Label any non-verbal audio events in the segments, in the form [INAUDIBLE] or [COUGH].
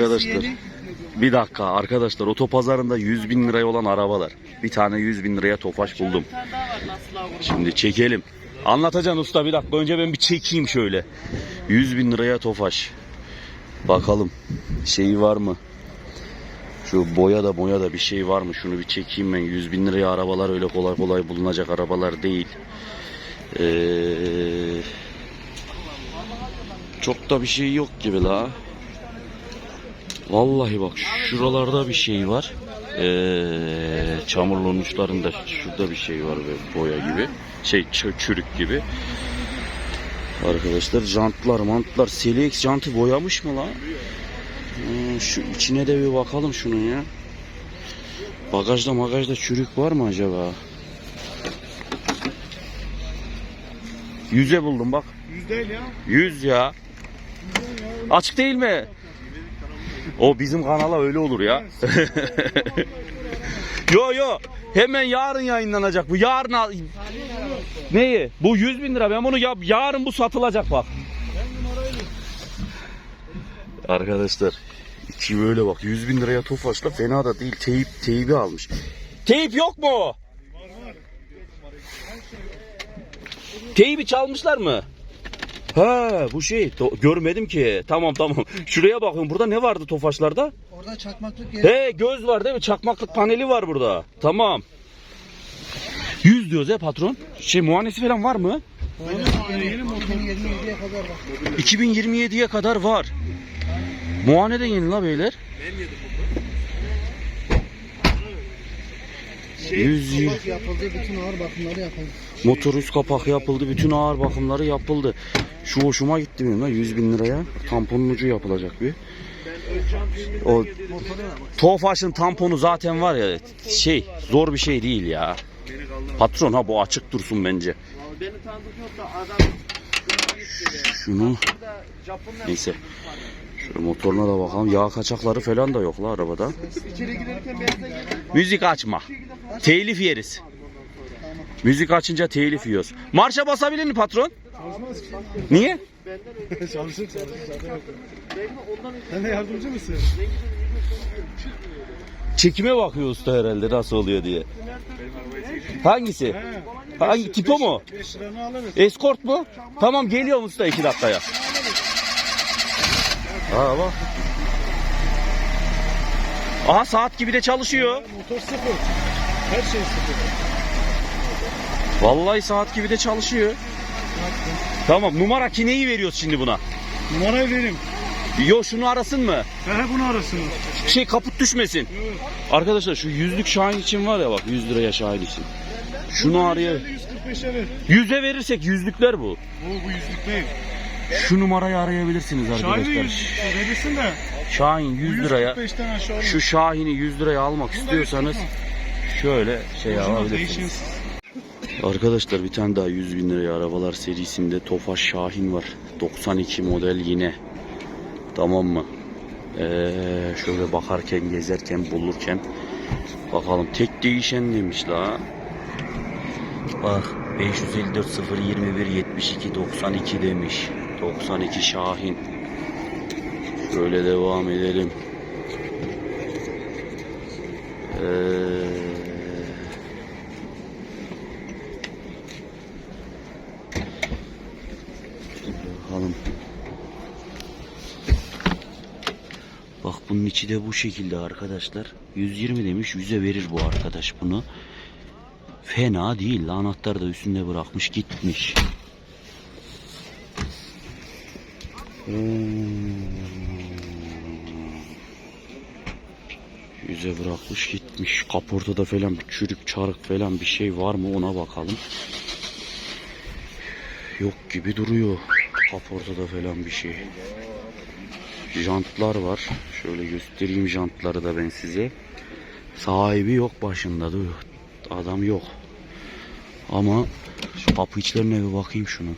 Arkadaşlar bir dakika arkadaşlar otopazarında 100 bin liraya olan arabalar. Bir tane 100 bin liraya tofaş buldum. Şimdi çekelim. Anlatacaksın usta bir dakika önce ben bir çekeyim şöyle. 100 bin liraya tofaş. Bakalım şeyi var mı? Şu boya da boya da bir şey var mı? Şunu bir çekeyim ben. 100 bin liraya arabalar öyle kolay kolay bulunacak arabalar değil. Ee, çok da bir şey yok gibi la. Vallahi bak şuralarda bir şey var. Ee, çamurluğun uçlarında şurada bir şey var böyle boya gibi. Şey çürük gibi. Arkadaşlar jantlar mantlar Selix jantı boyamış mı la? Hmm, şu içine de bir bakalım şunun ya. Bagajda magajda çürük var mı acaba? Yüze buldum bak. Yüz değil ya. Yüz ya. Açık değil mi? O bizim kanala öyle olur ya. [LAUGHS] yo yo. Hemen yarın yayınlanacak bu. Yarın al- Neyi? Bu 100 bin lira. Ben bunu yap. Yarın bu satılacak bak. Arkadaşlar. iki böyle bak. 100 bin liraya tofaşla fena da değil. Teyip, teybi almış. Teyip yok mu? Teybi çalmışlar mı? Ha bu şey to- görmedim ki. Tamam tamam. Şuraya bakın. Burada ne vardı tofaşlarda? Orada çakmaklık yeri. He göz var değil mi? Çakmaklık paneli var burada. Tamam. 100 diyoruz he patron. Şey muayenesi falan var mı? Yeni motor 27'ye kadar var. 2027'ye kadar var. Muayene de yeni la beyler. Yüz yıl. Kapak yapıldı, bütün ağır bakımları yapıldı. Motor üst kapak yapıldı. Bütün ağır bakımları yapıldı. Şu hoşuma gitti benim la 100 bin liraya. Tamponun ucu yapılacak bir. O Tofaş'ın tamponu zaten var ya şey zor bir şey değil ya. Patron ha bu açık dursun bence. Şunu neyse. Şöyle motoruna da bakalım. Yağ kaçakları falan da yok la arabada. Müzik açma. Telif yeriz. Müzik açınca telif yiyoruz. Marşa basabilir mi patron? Niye? Çalışır çalışır zaten. Sen de yardımcı mısın? Çekime bakıyor usta herhalde nasıl oluyor diye. Hangisi? Hangi tipo mu? 5 liranı alırız. Escort mu? Tamam geliyorum usta iki dakikaya. Ha bak. Aha saat gibi de çalışıyor. Motor sıfır. Her şey sıfır. Vallahi saat gibi de çalışıyor. Tamam numara kineyi veriyoruz şimdi buna. Numarayı vereyim. Yo şunu arasın mı? He bunu arasın. Şey kaput düşmesin. Arkadaşlar şu yüzlük Şahin için var ya bak 100 liraya Şahin için. Şunu araya 145'e ver. 100'e verirsek yüzlükler bu. Bu bu yüzlük değil. Şu numarayı arayabilirsiniz arkadaşlar. 100 verirsin de. Şahin 100 liraya 145'ten aşağı olmaz. şu Şahin'i 100 liraya almak istiyorsanız şöyle şey alabilirsiniz. Arkadaşlar bir tane daha 100 bin liraya arabalar serisinde Tofaş Şahin var. 92 model yine. Tamam mı? Ee, şöyle bakarken, gezerken, bulurken bakalım tek değişen demiş la. Bak 554 021 72 92 demiş. 92 Şahin. Şöyle devam edelim. Ee, Bakalım. Bak bunun içi de bu şekilde arkadaşlar. 120 demiş 100'e verir bu arkadaş bunu. Fena değil. Anahtar da üstünde bırakmış gitmiş. Hmm. Yüze bırakmış gitmiş. Kaportada falan bir çürük çarık falan bir şey var mı ona bakalım. Yok gibi duruyor. Kaportada falan bir şey. Jantlar var. Şöyle göstereyim jantları da ben size. Sahibi yok başında. Adam yok. Ama şu kapı içlerine bir bakayım şunun.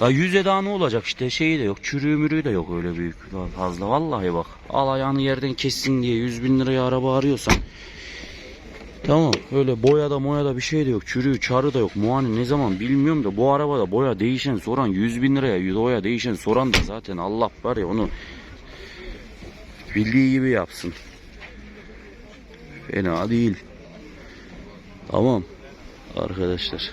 Ya yüze daha ne olacak işte şeyi de yok. Çürüğü mürüğü de yok öyle büyük fazla. Vallahi bak. Al ayağını yerden kessin diye 100 bin liraya araba arıyorsan. Tamam öyle boyada moyada bir şey de yok. Çürüğü çarı da yok. Muayene ne zaman bilmiyorum da bu arabada boya değişen soran 100 bin liraya boya değişen soran da zaten Allah var ya onu Bildiği gibi yapsın. Fena değil. Tamam. Arkadaşlar.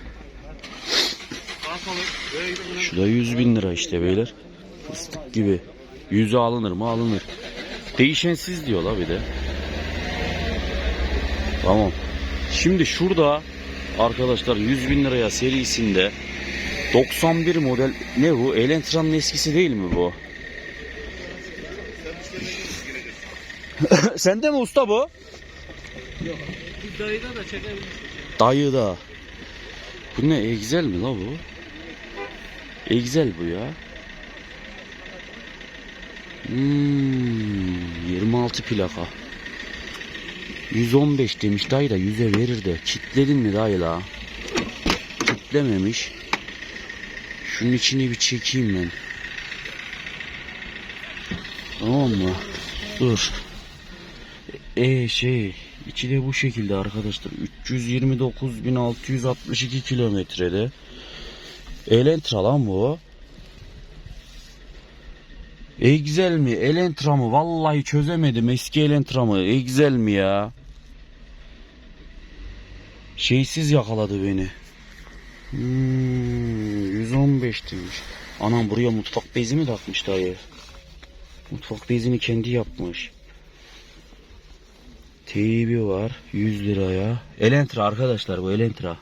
Şu da 100 bin lira işte beyler. Fıstık gibi. Yüzü alınır mı alınır. Değişensiz diyor la bir de. Tamam. Şimdi şurada arkadaşlar 100 bin liraya serisinde 91 model ne bu? Elentran'ın eskisi değil mi bu? [LAUGHS] Sende mi usta bu? Bir dayıda da çekebilirsin. Dayı da. Bu ne? Egzel mi la bu? Egzel bu ya. Hmm, 26 plaka. 115 demiş dayı da 100'e verir de. Kitledin mi dayı la? Kitlememiş. Şunun içini bir çekeyim ben. Tamam mı? Dur. E şey içi de bu şekilde arkadaşlar 329.662 kilometrede Elentra lan bu Excel mi Elentra mı vallahi çözemedim eski Elentra mı Excel mi ya Şeysiz yakaladı beni hmm, 115 demiş Anam buraya mutfak bezi mi takmış dayı Mutfak bezini kendi yapmış TV var 100 liraya. Elentra arkadaşlar bu Elentra.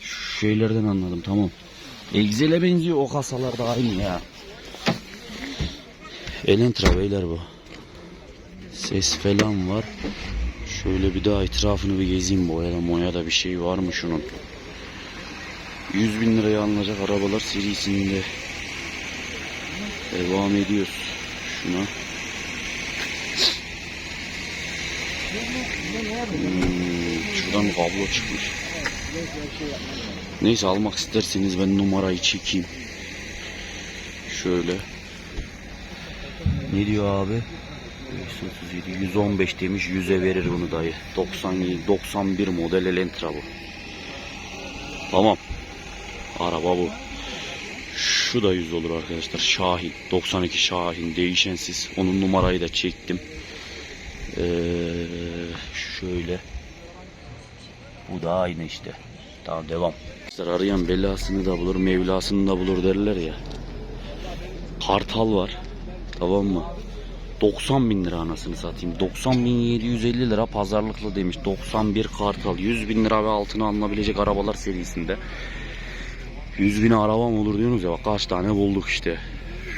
Şu şeylerden anladım tamam. Excel'e benziyor o kasalar da aynı ya. Elentra beyler bu. Ses falan var. Şöyle bir daha etrafını bir gezeyim boyada moyada bir şey var mı şunun. 100 bin liraya alınacak arabalar serisinde. Devam ediyoruz. Şuna. Hmm, şuradan kablo çıkmış. Neyse almak isterseniz ben numarayı çekeyim. Şöyle. Ne diyor abi? 537, 115 demiş 100'e verir bunu dayı. 97, 91 model Elentra bu. Tamam. Araba bu. Şu da 100 olur arkadaşlar. Şahin. 92 Şahin. Değişensiz. Onun numarayı da çektim. Ee, şöyle. Bu da aynı işte. Tamam devam. Arkadaşlar arayan belasını da bulur, mevlasını da bulur derler ya. Kartal var. Tamam mı? 90 bin lira anasını satayım. 90 bin 750 lira pazarlıklı demiş. 91 kartal. 100 bin lira ve altına alınabilecek arabalar serisinde. 100 bin araba mı olur diyorsunuz ya bak kaç tane bulduk işte.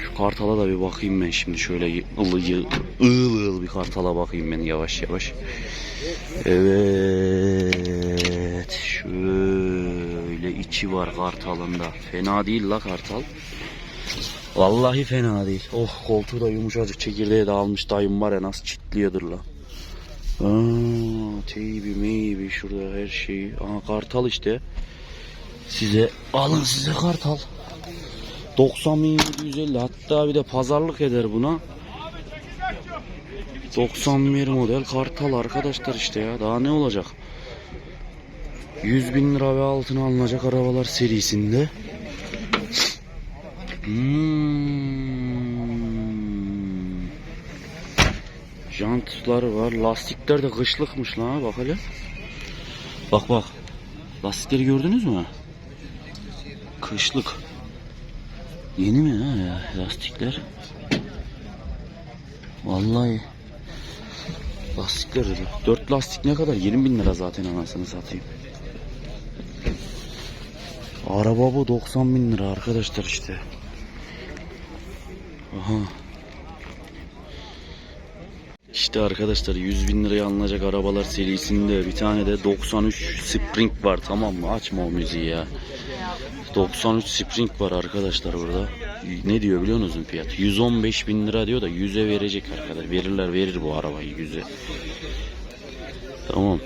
Şu kartala da bir bakayım ben şimdi şöyle ılı ığıl ığıl bir kartala bakayım ben yavaş yavaş. Evet şöyle içi var kartalında. Fena değil la kartal. Vallahi fena değil. Oh koltuğu da yumuşacık çekirdeği de almış dayım var ya nasıl çitliyordur la. Aa, teybi meybi şurada her şeyi. Aha kartal işte. Size alın size kartal. 90.750 hatta bir de pazarlık eder buna. 91 model kartal arkadaşlar işte ya daha ne olacak? 100 bin lira ve altına alınacak arabalar serisinde. Hmm. Var. Lastikler de kışlıkmış lan bak hele. Bak bak. Lastikleri gördünüz mü? Kışlık. Yeni mi ha ya lastikler? Vallahi lastikler. 4 lastik ne kadar? 20 bin lira zaten anasını satayım. Araba bu 90 bin lira arkadaşlar işte. İşte arkadaşlar 100 bin liraya alınacak arabalar serisinde bir tane de 93 Spring var tamam mı? Açma o müziği ya. 93 Spring var arkadaşlar burada. Ne diyor biliyor musunuz fiyat? 115 bin lira diyor da 100'e verecek arkadaşlar. Verirler verir bu arabayı 100'e. Tamam.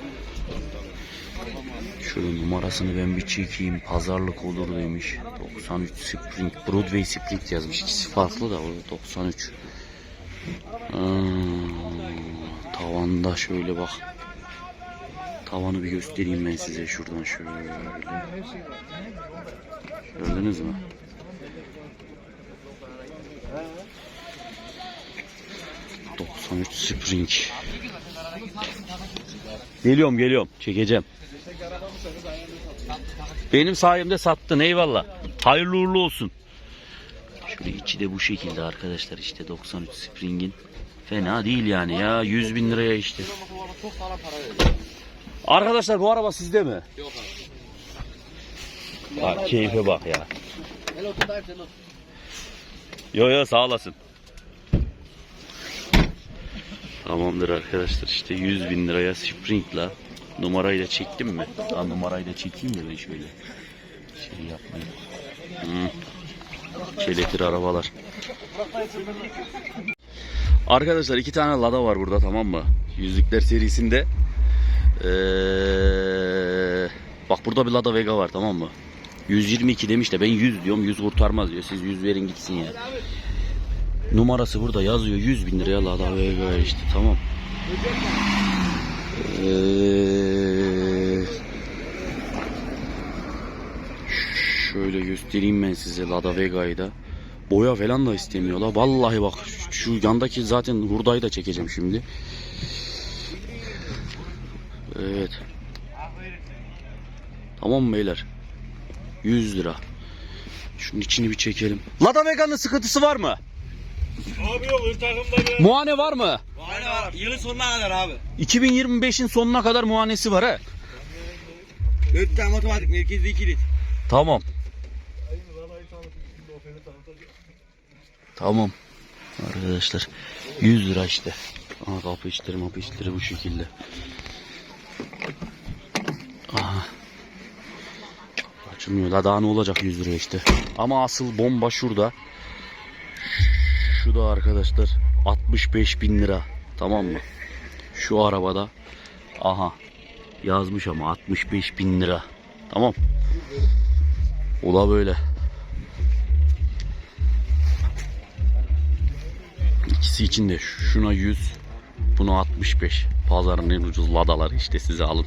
Şöyle numarasını ben bir çekeyim. Pazarlık olur demiş. 93 Spring. Broadway Spring yazmış. İkisi farklı da o 93. Hmm, tavanda şöyle bak. Tavanı bir göstereyim ben size şuradan şöyle. Gördünüz mü? 93 Spring. Geliyorum geliyorum. Çekeceğim. Benim sayemde sattın eyvallah. Hayırlı uğurlu olsun. Şöyle içi de bu şekilde arkadaşlar işte 93 Spring'in. Fena değil yani ya 100 bin liraya işte. Arkadaşlar bu araba sizde mi? Yok abi. Bak keyfe bak ya. Yo yo sağ olasın. Tamamdır arkadaşlar işte 100 bin liraya Spring'la numarayı da çektim mi? Daha numarayı da çekeyim de ben şöyle şey yapmayayım. Hmm. Çeletir arabalar. Arkadaşlar iki tane Lada var burada tamam mı? Yüzlükler serisinde. Ee, bak burada bir Lada Vega var tamam mı? 122 demiş de ben 100 diyorum 100 kurtarmaz diyor. Siz 100 verin gitsin ya. Numarası burada yazıyor 100 bin liraya Lada Vega işte tamam. Ee, şöyle göstereyim ben size Lada Vega'yı da. Boya falan da istemiyorlar. Vallahi bak şu yandaki zaten hurdayı da çekeceğim şimdi. Evet. Tamam beyler? 100 lira. Şunun içini bir çekelim. Lada Vega'nın sıkıntısı var mı? Abi yok takımda bir. Muayene var mı? Aynen var. Yılın sonuna kadar abi. 2025'in sonuna kadar muayenesi var ha. 4 tane otomatik merkezli 2 lit. Tamam. Tamam. Arkadaşlar 100 lira işte. Aha kapı içleri mapı içleri bu şekilde. Aha. Açılmıyor. La daha ne olacak 100 lira işte. Ama asıl bomba şurada. Şu da arkadaşlar 65 bin lira. Tamam mı? Şu arabada. Aha. Yazmış ama 65 bin lira. Tamam. Ola böyle. İkisi için de şuna 100, buna 65. Pazarın en ucuz ladaları işte size alın.